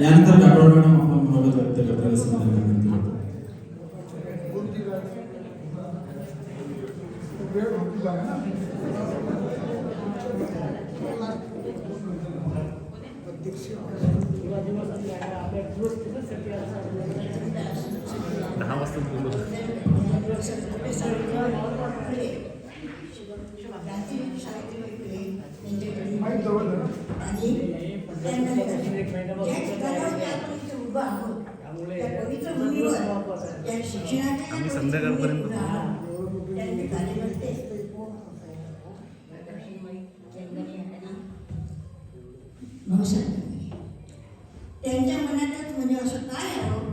यानंतर काटोड मॅडम आपण मनोगत व्यक्त असं मला विनंती होती. बोलती का? वेळ होती बघा ना अध्यक्ष दहा वाजता बोलू. आणि उभा आहोत त्या पवित्र भूमीवर त्या शिक्षणाच्या संध्याकाळपर्यंत कार्यकर्ते त्यांच्या मनातच म्हणजे असं काय हवं हो?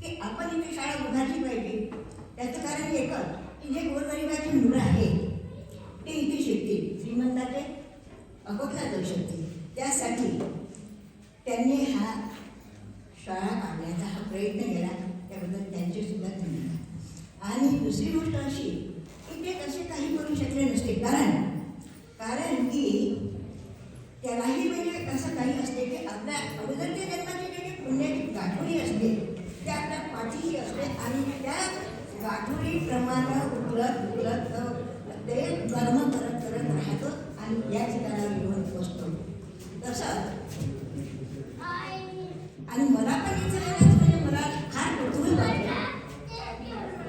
की आपण इथे शाळा उभारली पाहिजे. त्याचं कारण एकच की जे गोरगरिबाची मुलं आहेत ते इथे शिकते अकोटला जाऊ शकते त्यासाठी त्यांनी हा शाळा काढण्याचा हा प्रयत्न केला. त्याबद्दल त्यांचे सुद्धा धन्यवाद. आणि दुसरी गोष्ट अशी की ते कसे काही करू शकले नसते. कारण कारण की त्यालाही म्हणजे असं काही असते की आपल्या अगोदरच्या जन्माची जे काही पुण्याची गाठोडी असते ते आपल्या पाठीशी असते आणि त्या गाठोडीप्रमाणे उकलत उकलत ते कर्म करत करत राहतो आणि या ठिकाणी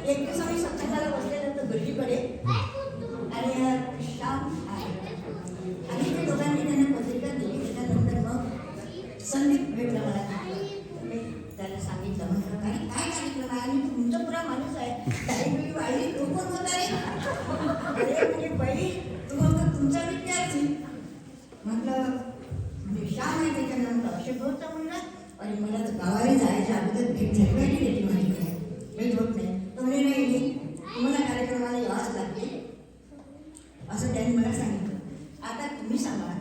एक दिवस आम्ही सत्संगाला बसलेलो होतो गल्लीकडे आणि अं, श्याम आहे. आणि ते दोघांनी त्यांना पत्रिका दिली. त्याच्यानंतर मग संदीप भेटला मला मी त्याला सांगितलं. म्हणलं काय काय सांगितलं आहे? आणि तुमचा पुरा माणूस आहे. ताई बाई तो कोण होता रे अरे म्हणजे बाई तू मग तुमचा विद्यार्थी. म्हटलं म्हणजे श्याम आहे. त्याच्यानंतर असे होता म्हणला आणि मला तर गावाला जायच्या अगोदर भेट झाली त्याची होत नाही तो म्हणे नाही नाही, तुम्हाला कार्यक्रमाला यावंच लागते असं त्यांनी मला सांगितलं आता तुम्ही सांगा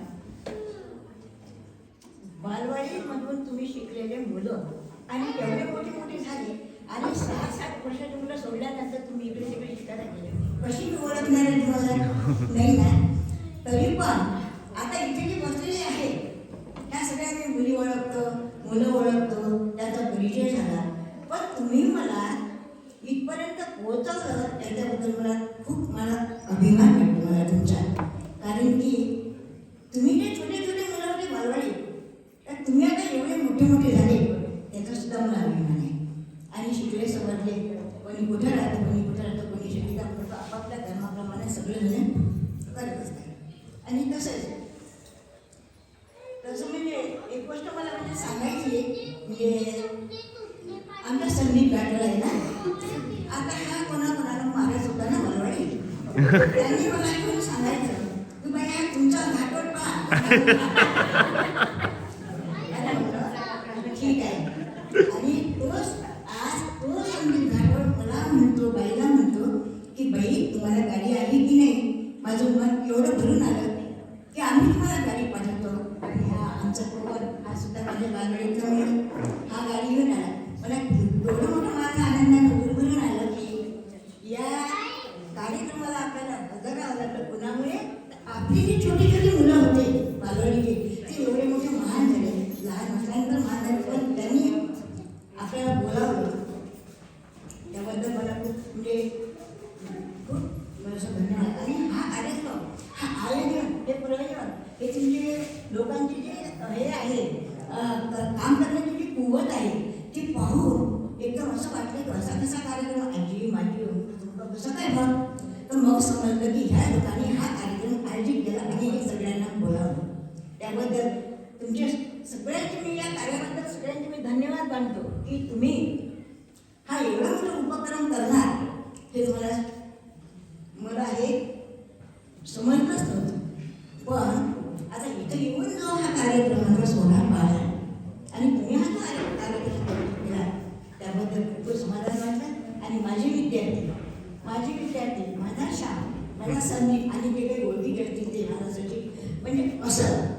बालवाडीमधून तुम्ही शिकलेले मुलं. आणि एवढे मोठे मोठे झाले आणि सहा सात वर्षाची मुलं सोडल्यानंतर तुम्ही इकडे तिकडे शिकायला गेले. कशी मी ओळखणार तुम्हाला? नाही ना? तरी पण आता इथे जे बसलेले आहे त्या सगळ्या मी मुली ओळखतो मुलं ओळखतो त्याचा परिचय झाला. पण तुम्ही मला इथपर्यंत पोहोचवलं त्याच्याबद्दल मला खूप मला अभिमान वाटतो मला तुमचा कारण की तुम्ही जे छोटे छोटे मुलं होते बालवाडी तर तुम्ही आता एवढे मोठे झाले त्याचा सुद्धा मला अभिमान आहे. आणि शिकले समजले कोणी कुठे राहतं कोणी कुठे राहतं कोणी शिकले करतो आपापल्या धर्माप्रमाणे सगळेजण करत असतात. आणि तसंच तसं म्हणजे एक गोष्ट मला म्हणजे सांगायची म्हणजे आमचा संदीप गाठोड आहे ना आता हा कोणाकोणाला कोणाला होता ना बरोबर त्यांनी मला सांगायचं की बाई हा तुमचा घाटोड पहा आणि म्हटलं, ठीक आहे आणि तोच आज तो संदीप घाटोड मला म्हणतो बाईला म्हणतो की बाई तुम्हाला गाडी आली की नाही माझं मन एवढं भरून आलं की आम्ही तुम्हाला गाडी पाठवतो आणि हा आमचा पोवर हा सुद्धा माझ्या बालवाडीचा मुलगा हा गाडी घेऊन आला मला एवढं मोठं माझं आनंदानं भरभरून आलं की या कार्यक्रमाला आपल्याला हजर राहावं लागलं कुणामुळे आपली जी छोटी छोटी मुलं होते बालवाडीचे ते एवढे मोठे महान झाले लहान असल्यानंतर महान झाले पण त्यांनी आपल्याला बोलावलं त्याबद्दल मला खूप म्हणजे खूप मला असं धन्यवाद आणि हा कार्यक्रम हा आयोजन हे प्रयोजन हे तुमचे लोकांची जे हे आहे अं, काम करण्याची जी कुवत आहे ती पाहून एकदम असं वाटलं की असा कसा कार्यक्रम आजी माझी तुमचं कसं काय मग तर मग समजलं की ह्या लोकांनी हा कार्यक्रम आयोजित केला आणि हे सगळ्यांना बोलावलं त्याबद्दल तुमच्या सगळ्यांचे मी या कार्याबद्दल सगळ्यांचे मी धन्यवाद मानतो की तुम्ही हा एवढा मोठा उपक्रम करणार हे तुम्हाला मला हे समजलंच नव्हतं. पण आता इथं येऊन जो हा कार्यक्रमाचा सोहळा पाहिला आणि तुम्ही हा कार्य- कार्यक्रम केला. त्याबद्दल खूप समाधान वाटलं. आणि माझे विद्यार्थी माझे विद्यार्थी माझा शाम माझा संदीप आणि जे काही ओळखी करतील ते माझा सचिव म्हणजे असं.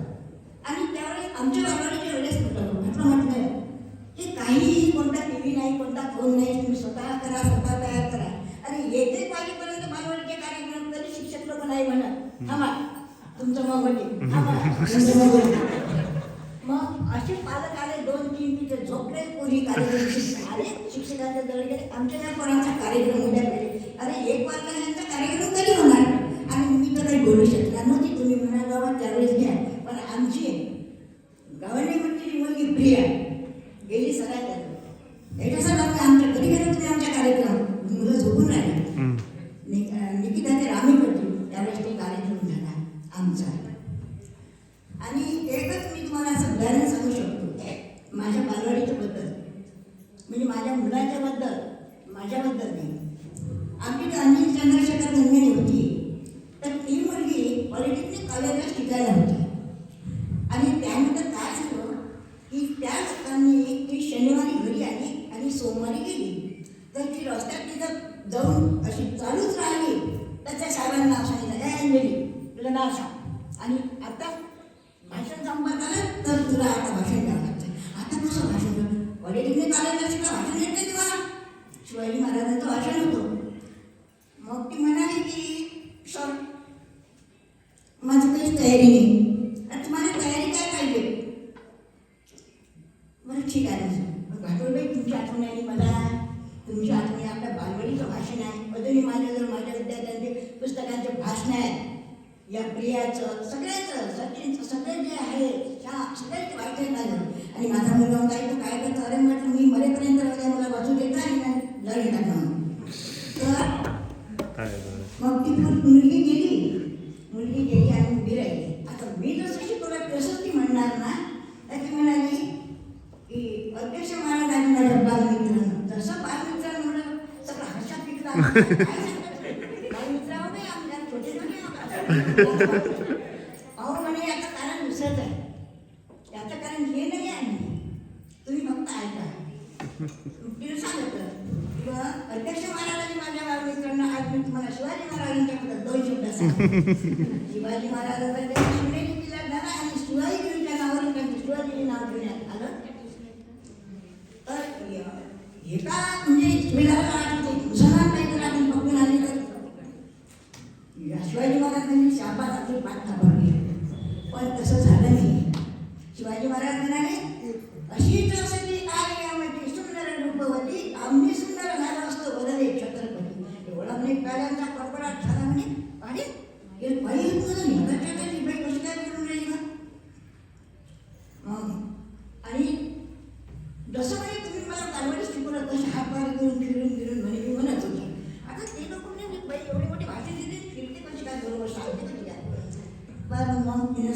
थांबा. तुमचं मग बरं. मग असे पालक आले दोन तीन तिथे झोपले कोणी कार्यक्रम अरे शिक्षकांच्या जवळ गेले. आमच्या पोरांचा कार्यक्रम उद्या अरे एक वाजता यांचा कार्यक्रम कधी होणार आणि मी तर काही बोलू शकणार नव्हती तुम्ही म्हणाल बाबा त्यावेळेस घ्या पण आमची गव्हर्नमेंटची मुलगी प्रिया गेली सगळ्यात त्याच्यासाठी आम्ही आमच्या कधी गेलो तुम्ही आमच्या कार्यक्रम मुलं झोपून राहिले नि- अं, निकिताचे रामी पडली त्यावेळेस तो कार्यक्रम झाला आमचा आणि एकच मी तुम्हाला असं उदाहरण सांगू शकतो माझ्या बालवाडीच्या बद्दल म्हणजे माझ्या मुलांच्याबद्दल माझ्याबद्दल नाही. आमची तर चंद्रशेखर गंगणे होती. तर ती मुलगी पॉलिटेक्निक कॉलेजला शिकायला होती. आणि त्यानंतर काय झालं? की त्या लोकांनी ती शनिवारी घरी आली आणि सोमवारी गेली. तर ती रस्त्यात तिथं जाऊन अशी चालूच राहिली. तर त्या साहेबांना नाव सांगितलं काय अंजली तुला नाव सांग. आणि आता भाषण संपत आलं तर तुला आता भाषण द्यावं पॉलिटेक्निक भाषण येत नाही तुला शिवाजी महाराजांचं भाषण होतं. मग ती म्हणाली की सर माझी काही तयारी नाही. आणि तुम्हाला तयारी काय पाहिजे? बरं ठीक आहे ना मग तुमची आठवण आली मला तुमची आठवणी आपल्या बालवडीचं भाषण आहे. अजूनही माझ्याजवळ माझ्या विद्यार्थ्यांचे पुस्तकांचे भाषण आहेत. या प्रियाचं सगळ्याचं सचिनचं सगळे जे आहे त्या सगळ्याचे वाईट झालं आणि माझा मुलगा होता तू काय करतो अरे म्हटलं मी मरेपर्यंत राहू मला वाचू देता आणि नाही जळी टाकलं तर काय बरं. मग ती मुल- मुलगी गेली मुलगी गेली आणि उभी राहिली आता मी जसं शिकवलं तसंच ती म्हणणार ना तर ती म्हणाली की अध्यक्ष महाराज आणि माझ्या बालमित्रांनो जसं बालमित्रांनो म्हणलं सगळं हर्षात पिकला बालमित्र नाही आमच्या छोटे छोटे आहोत. अहो म्हणे याचं कारण दुसरंच आहे याचं कारण हे नाही आहे तुम्ही फक्त ऐका तिने सांगितलं किंवा अध्यक्ष महाराजांनी माझ्या बालमित्रांना आज मी तुम्हाला शिवाजी महाराजांच्या दोन शब्द शिवाजी महाराजांचा शिवनेरी किल्ला झाला आणि शिवाजीच्या नावावरून त्यांचं शिवाजी नाव ठेवण्यात आलं तर हे का म्हणजे सुविधाला वाटते मुसलमान काहीतरी आपण पकडून आले तर या शिवाजी महाराजांनी शाबास आपली पाठ थांबवली. पण तसं झालं नाही. शिवाजी महाराज म्हणाले अशीच असली कार्यामध्ये सुंदर रूपवती आम्ही सुंदर झालो असतो बदले छत्रपती. एवढा म्हणजे काळ्यांचा कडकडाट झाला म्हणे आणि हे बाई म्हणून ह्याच्या बाई कशी काय करून राहिली मग आणि जसं म्हणजे तुम्ही मला कालवडी शिकवलं तसे हातभार करून फिरून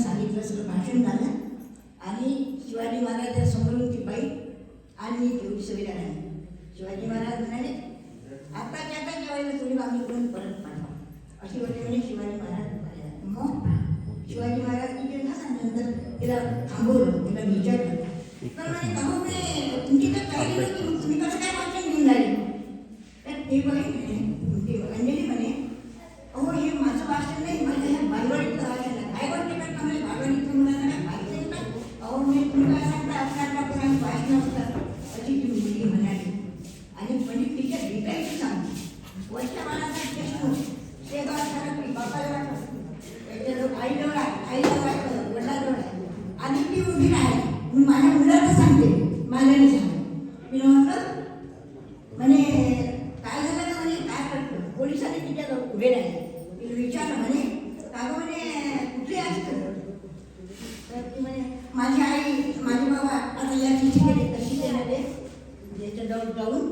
सांगितलं सगळं भाषण झालं. आणि शिवाजी महाराज समोरून ती बाई आणि तेवढी सगळी नाही शिवाजी महाराज म्हणाले आता आता जेवायला थोडी मागणी करून परत पाठवा. अशी वाटते म्हणजे शिवाजी महाराज मग शिवाजी महाराज तिथे झाला नंतर तिला थांबवलं तिला विचारलं. तर म्हणे का तुमची तर तयारी तुम्ही कसं काय वाटलं घेऊन राहिले तर ते बाई म्हणे ती अंजली म्हणे अहो हे माझं भाषण नाही माझं ह्या बालवाडीतलं भाषण आहे काय वाटते का तुम्हाला बालवाडीतल्या मुलांना काय भाषण येतं अहो मी तुम्ही काय सांगता आपल्या आपल्या पोरांचं भाषण असतं अशी ती मुलगी म्हणाली आणि म्हणजे तिच्या भेटायची सांगते वर्षा बाळाचा देशमुख शेगाव सरकली बापाला वाटलं त्याच्या लोक आईजवळ आहे आईजवळ वाटलं वडिलाजवळ आहे आणि ती उभी राहिली मी माझ्या मुलाला सांगते. माझ्या सांगते मी म्हटलं म्हणे काय झालं तर म्हणे? काय करतो? पोलिसांनी तिच्याजवळ उभे राहिले. तिला विचारलं म्हणे का म्हणे कुठे असतं तर ती म्हणे माझी आई माझे बाबा आता या तिथे गेले कशी गेले म्हणजे त्याच्याजवळ जाऊन